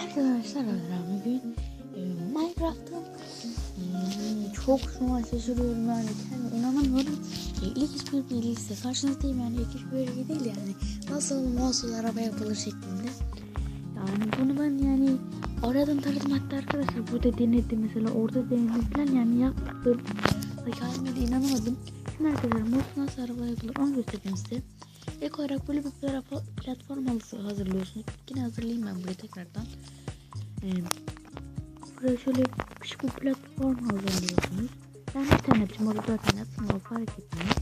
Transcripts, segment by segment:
Arkadaşlar bugün e, Minecraft'ın e, çok şu an şaşırıyorum yani kendime inanamıyorum. E, ilk iş bir bilgisi karşınızdayım yani ilk iş bir bilgi değil yani nasıl nasıl araba yapılır şeklinde. Yani bunu ben yani aradım taradım hatta arkadaşlar burada denedim mesela orada denedim falan yani yaptım. Kendime de inanamadım. Şimdi arkadaşlar nasıl araba yapılır onu göstereceğim size. İlk olarak böyle bir platform, hazırlıyorsunuz. Yine hazırlayayım ben buraya tekrardan. Ee, buraya şöyle küçük bir platform hazırlıyorsunuz. Ben bir tane yapacağım. Orada dört tane yapsam o fark etmiyor.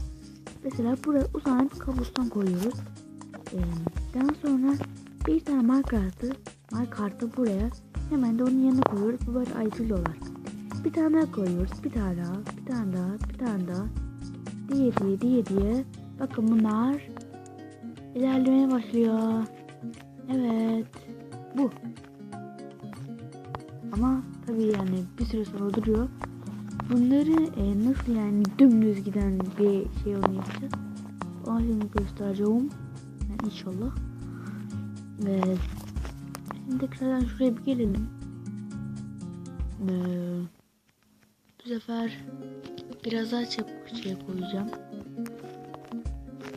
Mesela buraya uzanan bir kabustan koyuyoruz. Ee, daha sonra bir tane Minecraft'ı Minecraft'ı buraya hemen de onun yanına koyuyoruz. Bu böyle ayrılıyorlar. Bir tane daha koyuyoruz. Bir tane daha, bir tane daha, bir tane daha. Diye diye diye diye. Bakın bunlar ilerlemeye başlıyor. Evet. Bu. Ama tabii yani bir süre sonra duruyor. Bunları e, nasıl yani dümdüz giden bir şey onu yapacağız. Onu şimdi göstereceğim. Yani inşallah. Ve şimdi tekrardan şuraya bir gelelim. Ee, bu sefer biraz daha çabuk şey koyacağım.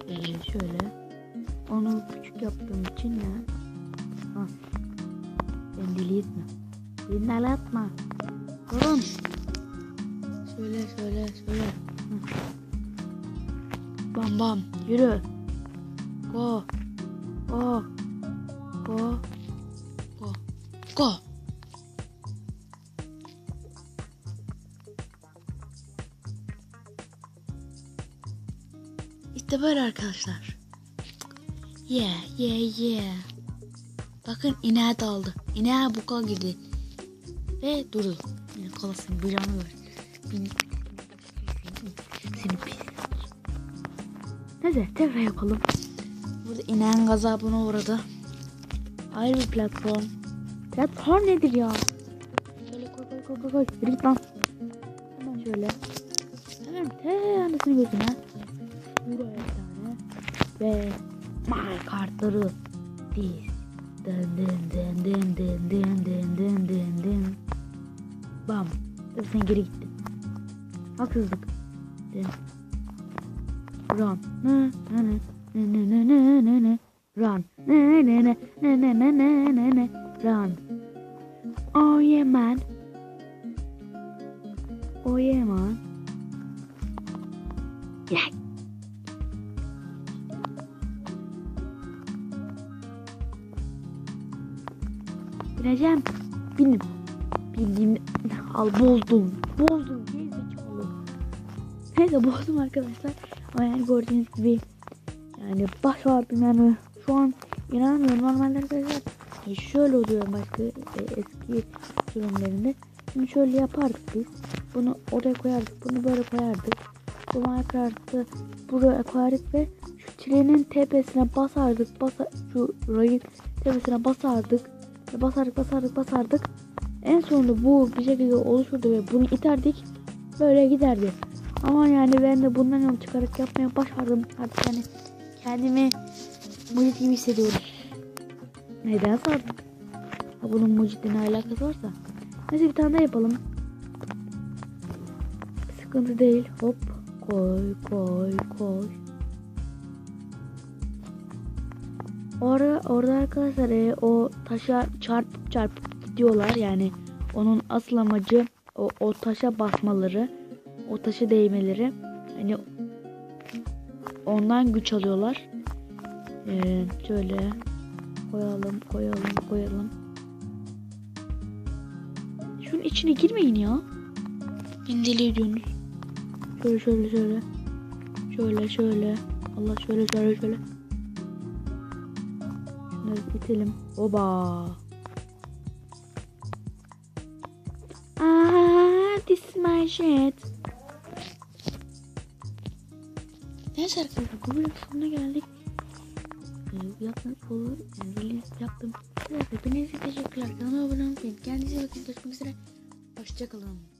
Ee, şöyle. Onu küçük yaptığım için ya. Ha. Ben deli etme. Beni deli etme. Durun. Söyle söyle söyle. Hı. Bam bam. Yürü. Go. Go. Go. Go. Go. İşte böyle arkadaşlar. Yeah, yeah, yeah. Bakın ineğe daldı. İneğe buka girdi. Ve durdu. Yani kalasın bacağını ver. Bin... Seni pis. Neyse tekrar yapalım. Burada ineğin gazabına uğradı. Ayrı bir platform. Platform nedir ya? Şöyle koy koy koy koy koy. Yürü git lan. Hemen şöyle. Hemen te anasını gözüne. Buraya bir tane. Ve my kartları diz. Dın dın dın dın dın dın dın dın dın dın. Bam. Sen geri gittin. Haksızlık. Dın. Run. Ne ne ne ne ne ne ne ne. Run. Ne ne ne ne ne ne ne ne ne. Run. Oh yeah man. Oh yeah man. Yeah. Bineceğim. Bin. Bildiğim al bozdum. Bozdum. Gerizekalı. Neyse bozdum arkadaşlar. Ama yani gördüğünüz gibi yani baş vardım yani şu an inanamıyorum normalde arkadaşlar e, şöyle oluyor başka e, eski sürümlerinde şimdi şöyle yapardık biz bunu oraya koyardık bunu böyle koyardık bu Minecraft'ı buraya koyardık ve şu trenin tepesine basardık basa şu rayın tepesine basardık basardık basardık basardık en sonunda bu bir şekilde oluşurdu ve bunu iterdik böyle giderdi ama yani ben de bundan yol çıkarak yapmaya başardım artık yani kendimi mucit gibi hissediyorum. Neden sardık? Ha, bunun mucitle ne alakası varsa. Neyse bir tane daha yapalım. Sıkıntı değil. Hop. Koy koy koy. Orada, orada arkadaşlar e, o taşa çarpıp çarpıp gidiyorlar. Yani onun asıl amacı o, o taşa basmaları. O taşa değmeleri. Hani ondan güç alıyorlar. Ee, şöyle koyalım, koyalım, koyalım. Şunun içine girmeyin ya. Beni deli ediyorsunuz. Şöyle şöyle şöyle. Şöyle şöyle. Allah şöyle şöyle şöyle. İtelim. Oba. Ah, this is my shit. Neyse arkadaşlar bu videonun sonuna geldik. Ee, yaptığınız olur. Yani release yaptım. Hepinize teşekkürler. Kanalıma abone olmayı. Kendinize bakın. Görüşmek üzere. Hoşçakalın.